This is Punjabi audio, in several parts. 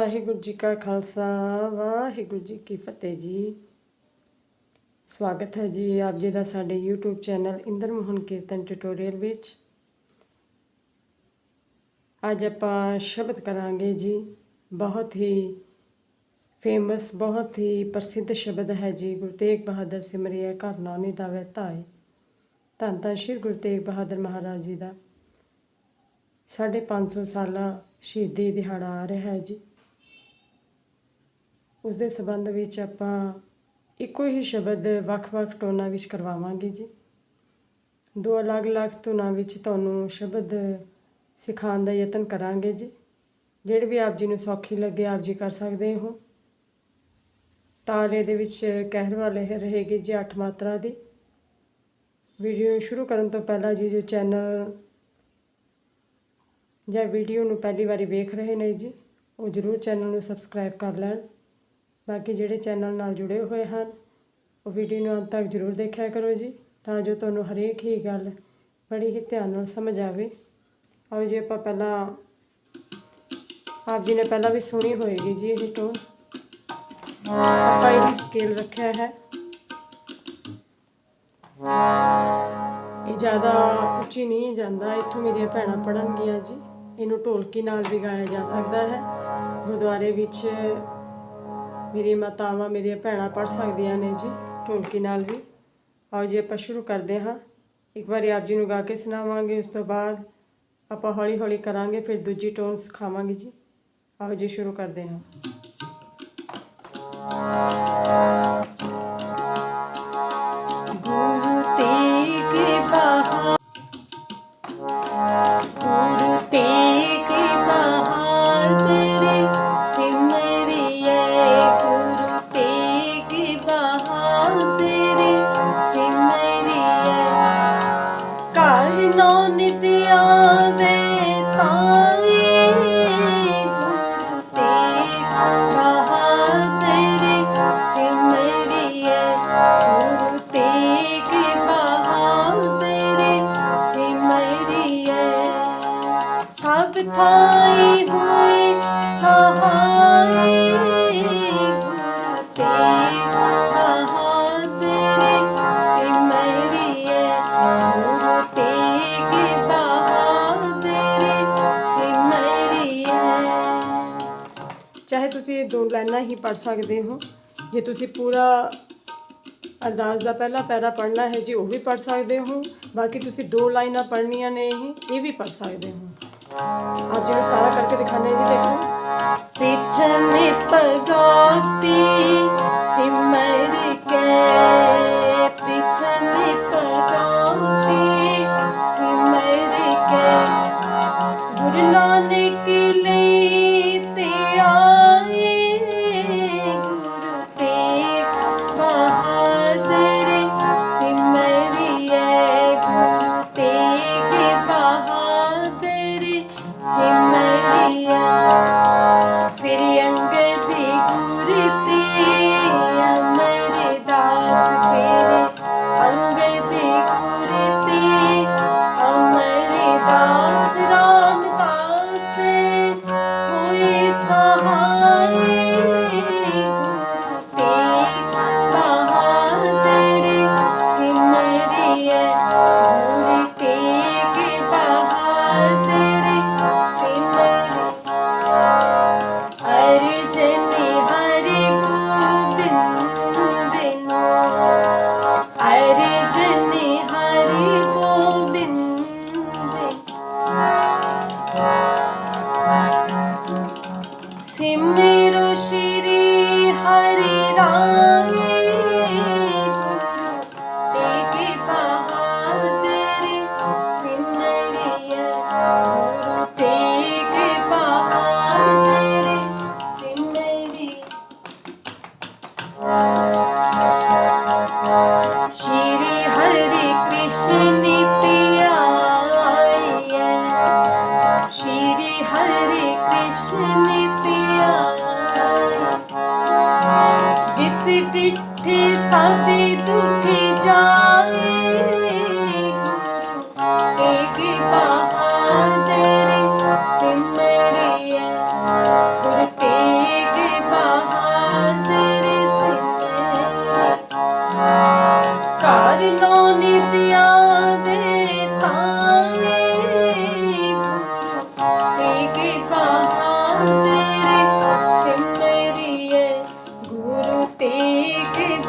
ਵਾਹਿਗੁਰੂ ਜੀ ਕਾ ਖਾਲਸਾ, ਵਾਹਿਗੁਰੂ ਜੀ ਕੀ ਫਤਿਹ ਜੀ। ਸਵਾਗਤ ਹੈ ਜੀ ਆਪ ਜੀ ਦਾ ਸਾਡੇ YouTube channel Inder Mohan Kirtan tutorial ਵਿੱਚ। ਅੱਜ ਆਪਾਂ ਸ਼ਬਦ ਕਰਾਂਗੇ ਜੀ। ਬਹੁਤ ਹੀ ਫੇਮਸ ਬਹੁਤ ਹੀ ਪ੍ਰਸਿੱਧ ਸ਼ਬਦ ਹੈ ਜੀ। ਗੁਰੂ ਤੇਗ ਬਹਾਦਰ ਸਿਮਰਿਆ ਘਰ ਨਾਨੀ ਦਾ ਵੈ ਧਾਏ। ਧੰਨ ਧੰਨ ਸ਼੍ਰੀ ਗੁਰੂ ਤੇਗ ਬਹਾਦਰ ਮਹਾਰਾਜ ਜੀ ਦਾ। ਸਾਢੇ ਪੰਜ ਸੌ ਸਾਲਾ ਸ਼ਹੀਦੀ ਦਿਹਾੜਾ ਆ ਰਿਹਾ ਹੈ ਜੀ। ਉਸ ਦੇ ਸੰਬੰਧ ਵਿੱਚ ਆਪਾਂ ਇੱਕੋ ਹੀ ਸ਼ਬਦ ਵੱਖ-ਵੱਖ ਟੋਨਾਂ ਵਿੱਚ ਕਰਵਾਵਾਂਗੇ ਜੀ। ਦੋ ਅਲੱਗ-ਅਲੱਗ ਧੁਨਾਂ ਵਿੱਚ ਤੁਹਾਨੂੰ ਸ਼ਬਦ ਸਿਖਾਉਣ ਦਾ ਯਤਨ ਕਰਾਂਗੇ ਜੀ। ਜਿਹੜੇ ਵੀ ਆਪ ਜੀ ਨੂੰ ਸੌਖੀ ਲੱਗੇ ਆਪ ਜੀ ਕਰ ਸਕਦੇ ਹੋ। ਤਾਲੇ ਦੇ ਵਿੱਚ ਕਹਿਰ ਵਾਲੇ ਰਹੇਗੀ ਜੀ ਅੱਠ ਮਾਤਰਾ ਦੀ। ਵੀਡੀਓ ਨੂੰ ਸ਼ੁਰੂ ਕਰਨ ਤੋਂ ਪਹਿਲਾਂ ਜੀ ਜੋ ਚੈਨਲ ਜਾਂ ਵੀਡੀਓ ਨੂੰ ਪਹਿਲੀ ਵਾਰੀ ਵੇਖ ਰਹੇ ਨੇ ਜੀ, ਉਹ ਜ਼ਰੂਰ ਚੈਨਲ ਨੂੰ ਸਬਸਕ੍ਰਾਈਬ ਕਰ ਲੈਣ। ਬਾਕੀ ਜਿਹੜੇ ਚੈਨਲ ਨਾਲ ਜੁੜੇ ਹੋਏ ਹਨ, ਉਹ ਵੀਡੀਓ ਨੂੰ ਅੰਤ ਤੱਕ ਜ਼ਰੂਰ ਦੇਖਿਆ ਕਰੋ ਜੀ, ਤਾਂ ਜੋ ਤੁਹਾਨੂੰ ਹਰੇਕ ਹੀ ਗੱਲ ਬੜੀ ਹੀ ਧਿਆਨ ਨਾਲ ਸਮਝ ਆਵੇ। ਆਓ ਜੀ, ਆਪਾਂ ਪਹਿਲਾਂ ਆਪ ਜੀ ਨੇ ਪਹਿਲਾਂ ਵੀ ਸੁਣੀ ਹੋਏਗੀ ਜੀ ਇਹ ਟੋਨ ਆਪਾਂ ਇਹਦੀ ਸਕੇਲ ਰੱਖਿਆ ਹੈ। ਇਹ ਜ਼ਿਆਦਾ ਉੱਚੀ ਨਹੀਂ ਜਾਂਦਾ, ਇੱਥੋਂ ਮੇਰੀਆਂ ਭੈਣਾਂ ਪੜਨਗੀਆਂ ਜੀ। ਇਹਨੂੰ ਢੋਲਕੀ ਨਾਲ ਵੀ ਗਾਇਆ ਜਾ ਸਕਦਾ ਹੈ। ਗੁਰਦੁਆਰੇ ਵਿੱਚ ਮੇਰੀ ਮਾਤਾਵਾਂ, ਮੇਰੀਆਂ ਭੈਣਾਂ ਪੜ ਸਕਦੀਆਂ ਨੇ ਜੀ, ਢੋਲਕੀ ਨਾਲ ਵੀ। ਆਓ ਜੀ, ਆਪਾਂ ਸ਼ੁਰੂ ਕਰਦੇ ਹਾਂ। ਇੱਕ ਵਾਰੀ ਆਪ ਜੀ ਨੂੰ ਗਾ ਕੇ ਸੁਣਾਵਾਂਗੇ, ਉਸ ਤੋਂ ਬਾਅਦ ਆਪਾਂ ਹੌਲੀ ਹੌਲੀ ਕਰਾਂਗੇ, ਫਿਰ ਦੂਜੀ ਟੋਨ ਸਿਖਾਵਾਂਗੇ ਜੀ। ਆਓ ਜੀ, ਸ਼ੁਰੂ ਕਰਦੇ ਹਾਂ। ਹੀ ਪੜ ਸਕਦੇ ਹੋ ਜੇ ਤੁਸੀਂ ਪੂਰਾ ਅਰਦਾਸ ਦਾ ਪਹਿਲਾ ਪੈਰਾ ਪੜਨਾ ਹੈ ਜੀ ਉਹ ਵੀ ਪੜ ਸਕਦੇ ਹੋ ਬਾਕੀ ਤੁਸੀਂ ਦੋ ਲਾਈਨਾਂ ਪੜਨੀਆਂ ਨੇ ਇਹ ਇਹ ਵੀ ਪੜ ਸਕਦੇ ਹੋ ਆਪ ਜੀ ਨੂੰ ਸਾਰਾ ਕਰਕੇ ਦਿਖਾਣੇ ਜੀ ਦੇਖੋ प्रथम पगौती सिमर के प्रथम ਜਿਸ ਡਿਠੇ ਸਭ ਦੁਖ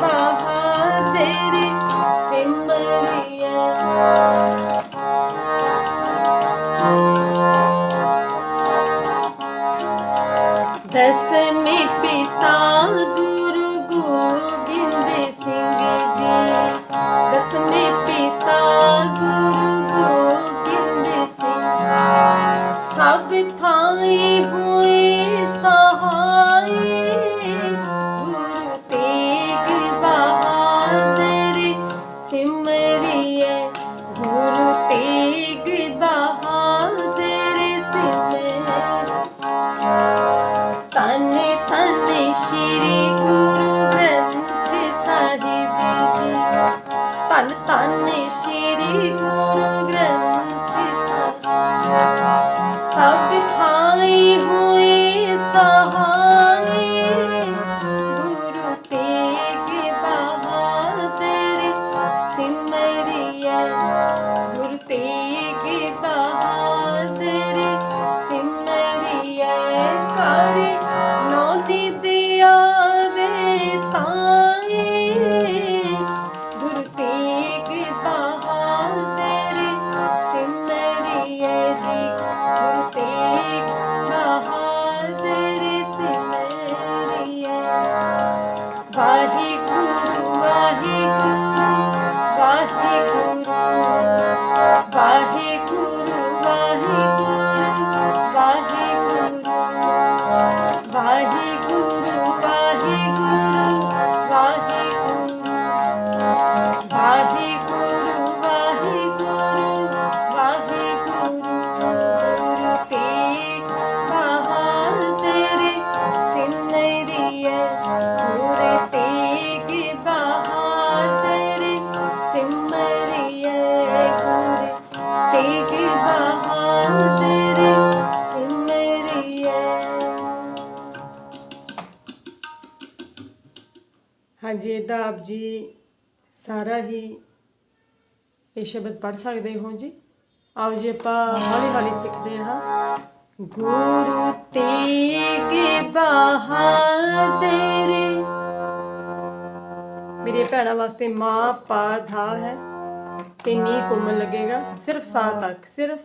Bye. ਸ਼੍ਰੀ ਗੁਰੂ ਗ੍ਰੰਥ ਸਾਹਿਬ ਜੀ। ਤਨ ਤਨ ਸ਼੍ਰੀ ਗੁਰੂ ਆਪ ਜੀ ਸਾਰਾ ਹੀ ਇਹ ਸ਼ਬਦ ਪੜ ਸਕਦੇ ਹੋ ਜੀ। ਆਓ ਜੀ ਆਪਾਂ ਹੌਲੀ ਹੌਲੀ ਸਿੱਖਦੇ ਹਾਂ। ਗੁਰੂ ਤੇਗ ਬਹਾਦਰ। ਮੇਰੇ ਭੈਣਾਂ ਵਾਸਤੇ ਮਾਂ ਪਾ ਧਾ ਹੈ ਤੇ ਨੀ ਕੋਮਲ ਲੱਗੇਗਾ। ਸਿਰਫ ਸਾ ਤੱਕ ਸਿਰਫ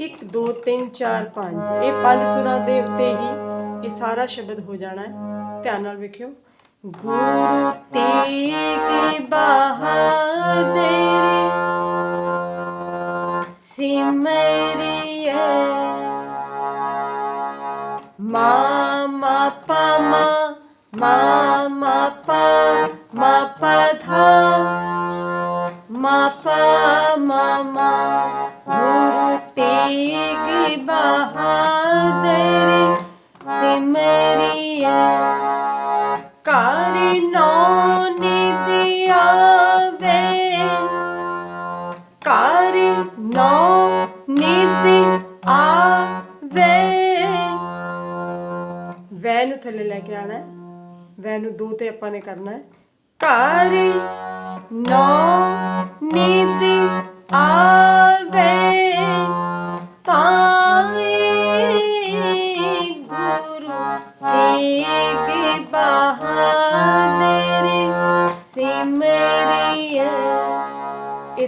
1 2 3 4 5 ਇਹ ਪੰਜ ਸੁਰਾਂ ਦੇ ਉੱਤੇ ਹੀ ਇਹ ਸਾਰਾ ਸ਼ਬਦ ਹੋ ਜਾਣਾ ਹੈ। ਧਿਆਨ ਨਾਲ ਵੇਖਿਓ। ਗੁਰੂ ਤੇਗ ਬਹਾਦਰ ਸਿਮਰਿਏ। ਮਾਮਾ ਪਮਾ ਮਾਮਾ ਪਮਾ ਪਧਾ ਮਾਪਾ, ਮਾਮਾ, ਗੁਰੂ ਤੇਗ ਬਹਾਦਰ ਸਿਮਰਿਏ। ਕਰ ਨੋ ਨਿਤ ਆਵੇ। ਕਰ ਨੋ ਨਿਤ ਆਵੇ। ਵੈ ਨੂੰ ਥੱਲੇ ਲੈ ਕੇ ਆਣਾ ਹੈ। ਵੈ ਨੂੰ ਦੋ ਤੇ ਆਪਾਂ ਨੇ ਕਰਨਾ ਹੈ। ਕਰ ਨੋ ਨਿਤ ਆਵੇ। ਤਾਂ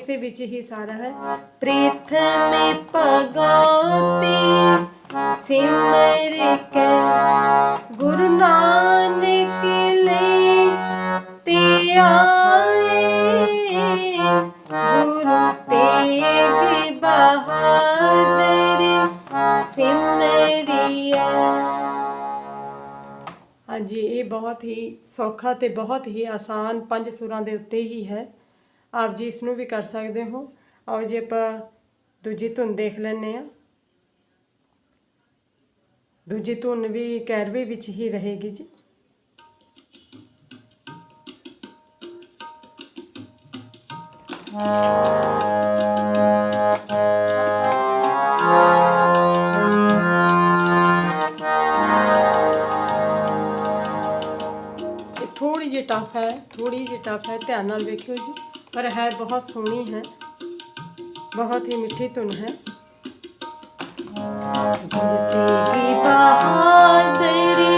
ਇਸੇ ਵਿੱਚ ਹੀ ਸਾਰਾ ਹੈ। ਪ੍ਰਥਮੇ ਭਗਵਤੀ ਸਿਮਰ ਕੇ, ਗੁਰੂ ਨਾਨਕ ਲਈ ਤੇ ਆਏ ਗੁਰੂ ਤੇਗ ਬਹਾਦਰ ਸਿਮਰਿਏ ਹਾਂਜੀ, ਇਹ ਬਹੁਤ ਹੀ ਸੌਖਾ ਤੇ ਬਹੁਤ ਹੀ ਆਸਾਨ ਪੰਜ ਸੁਰਾਂ ਦੇ ਉੱਤੇ ਹੀ ਹੈ। ਆਪ ਜੀ ਇਸ ਨੂੰ ਵੀ ਕਰ ਸਕਦੇ ਹੋ। ਆਓ ਜੀ ਆਪਾਂ ਦੂਜੀ ਧੁਨ ਦੇਖ ਲੈਂਦੇ ਆ ਦੂਜੀ ਧੁਨ ਵੀ ਕੈਰਵੇ ਵਿੱਚ ਹੀ ਰਹੇਗੀ ਜੀ। ਇਹ ਥੋੜੀ ਜਿਹੀ ਟਫ ਹੈ ਥੋੜੀ ਜਿਹੀ ਟਫ ਹੈ, ਧਿਆਨ ਨਾਲ ਵੇਖਿਓ ਜੀ। पर है बहुत सोहनी है बहुत ही मीठी धुन है की बहादुरी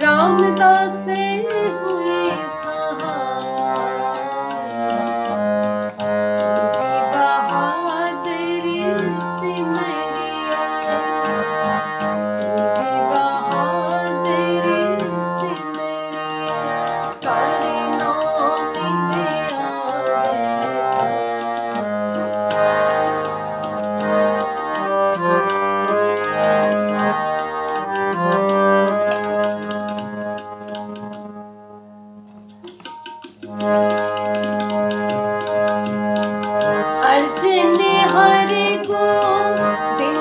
ਰਾਮਦਾਸੇ ਹੋਏ। अर्चने हरे को दिन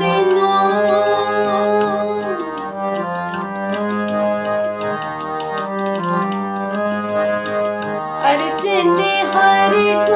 दिनो अर्चने हरे को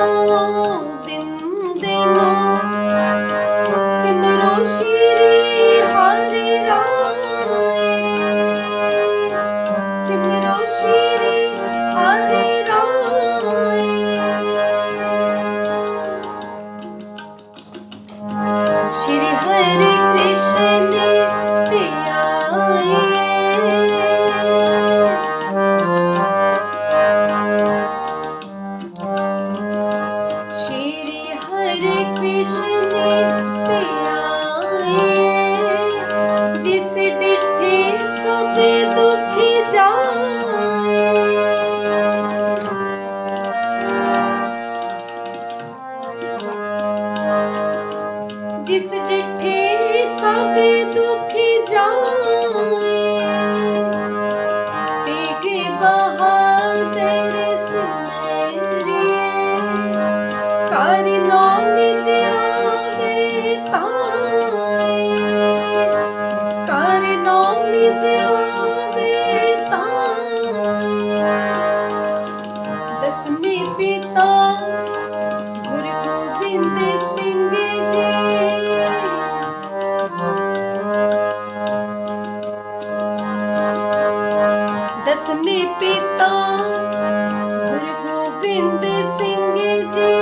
ਨੌਮੀ ਤੇ ਆਵੇ ਤਾਂ। ਦਸਮੀ ਪਿਤਾ ਗੁਰੂ ਗੋਬਿੰਦ ਸਿੰਘ ਜੀ। ਦਸਮੀ ਪਿਤਾ ਗੁਰੂ ਗੋਬਿੰਦ ਸਿੰਘ ਜੀ,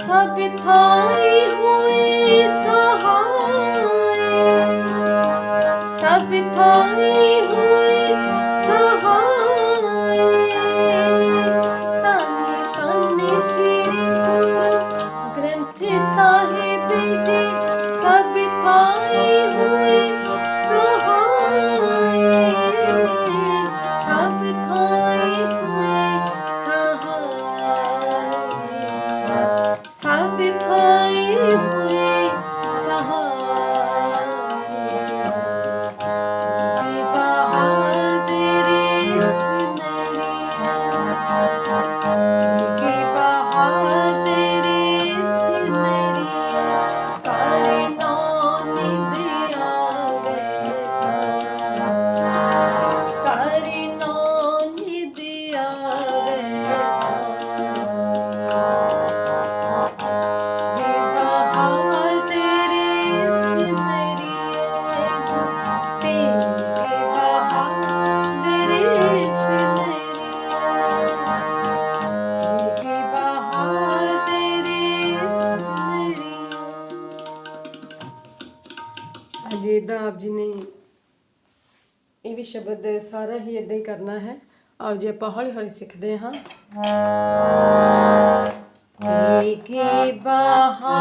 ਸਭ ਥਾਈ ਹੋਏ ਸਾ 痛。ਕਰਦੇ ਸਾਰਾ ਹੀ ਇਦਾਂ ਹੀ ਕਰਨਾ ਹੈ। ਆਓ ਜੀ, ਆਪਾਂ ਹੌਲੀ ਹੌਲੀ ਸਿੱਖਦੇ ਹਾਂ। ਕੀ ਕੀ ਬਹਾ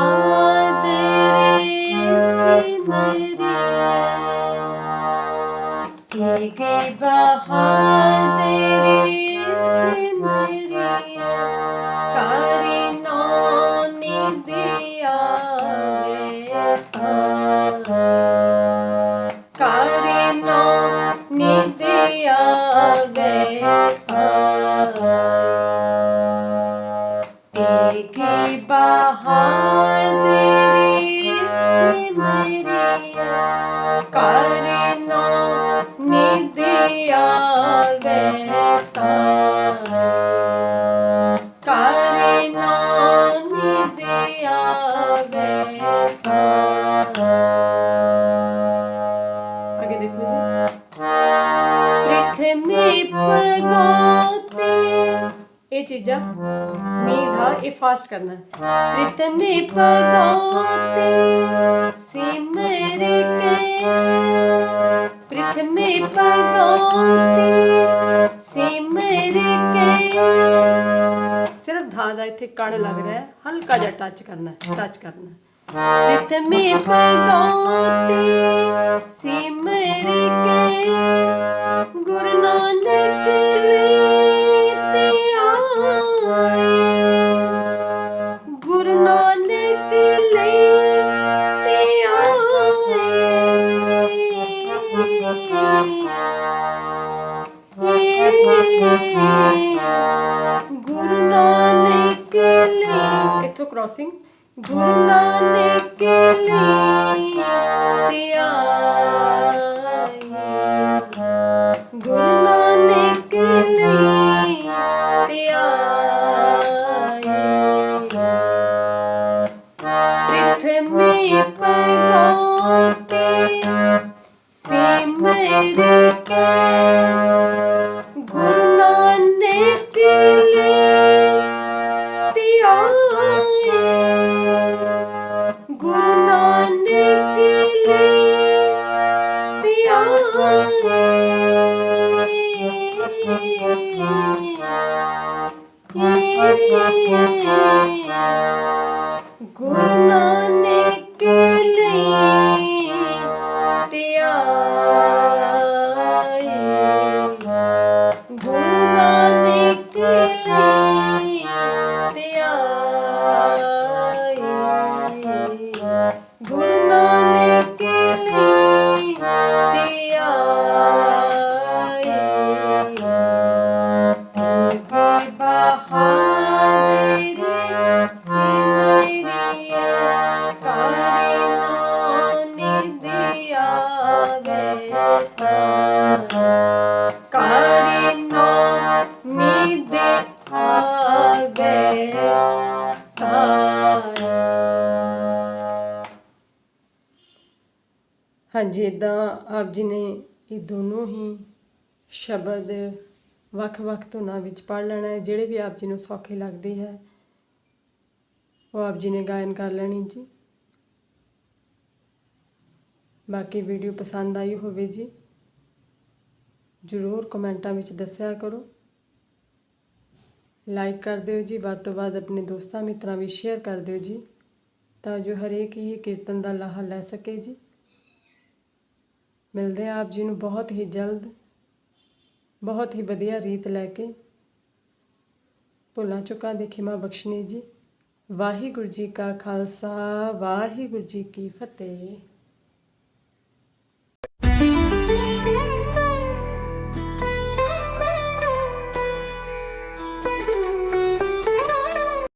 ਇਹ ਚੀਜ਼ਾਂ ਮੀ ਧਾ ਇਹ ਫਾਸਟ ਕਰਨਾ ਹੈ। ਪ੍ਰੀਤਮ ਨੇ ਪਗਾਤੇ ਕੇ ਪ੍ਰੀਤਮ ਨੇ ਪਗਾਤੇ ਕੇ ਸਿਰਫ ਧਾ ਦਾ ਇੱਥੇ ਕਣ ਲੱਗ ਰਿਹਾ ਹੈ, ਹਲਕਾ ਜਿਹਾ ਟੱਚ ਕਰਨਾ ਹੈ ਟੱਚ ਕਰਨਾ ਹੈ। ਪ੍ਰਿਤਮੀ ਪਗੋਤੀ ਕੇ ਗੁਰੂ ਨਾਨਕ ਲਈ crossing. Guru ah. ਆਪ ਜੀ ਨੇ ਇਹ ਦੋਨੋਂ ਹੀ ਸ਼ਬਦ ਵੱਖ-ਵੱਖ ਧੁਨਾਂ ਵਿੱਚ ਪੜ ਲੈਣਾ ਹੈ। ਜਿਹੜੇ ਵੀ ਆਪ ਜੀ ਨੂੰ ਸੌਖੇ ਲੱਗਦੇ ਹੈ, ਉਹ ਆਪ ਜੀ ਨੇ ਗਾਇਨ ਕਰ ਲੈਣੀ ਜੀ। ਬਾਕੀ ਵੀਡੀਓ ਪਸੰਦ ਆਈ ਹੋਵੇ ਜੀ, ਜ਼ਰੂਰ ਕਮੈਂਟਾਂ ਵਿੱਚ ਦੱਸਿਆ ਕਰੋ। ਲਾਈਕ ਕਰ ਦਿਓ ਜੀ, ਵੱਧ ਤੋਂ ਵੱਧ ਆਪਣੇ ਦੋਸਤਾਂ ਮਿੱਤਰਾਂ ਵਿੱਚ ਸ਼ੇਅਰ ਕਰ ਦਿਓ ਜੀ, ਤਾਂ ਜੋ ਹਰੇਕ ਹੀ ਕੀਰਤਨ ਦਾ ਲਾਹਾ ਲੈ ਸਕੇ ਜੀ। ਮਿਲਦੇ ਹਾਂ ਆਪ ਜੀ ਨੂੰ ਬਹੁਤ ਹੀ ਜਲਦ, ਬਹੁਤ ਹੀ ਵਧੀਆ ਰੀਤ ਲੈ ਕੇ। ਭੁੱਲਾਂ ਚੁੱਕਾਂ ਦੀ ਖਿਮਾ ਬਖਸ਼ਣੀ ਜੀ। ਵਾਹਿਗੁਰੂ ਜੀ ਕਾ ਖਾਲਸਾ, ਵਾਹਿਗੁਰੂ ਜੀ ਕੀ ਫਤਿਹ।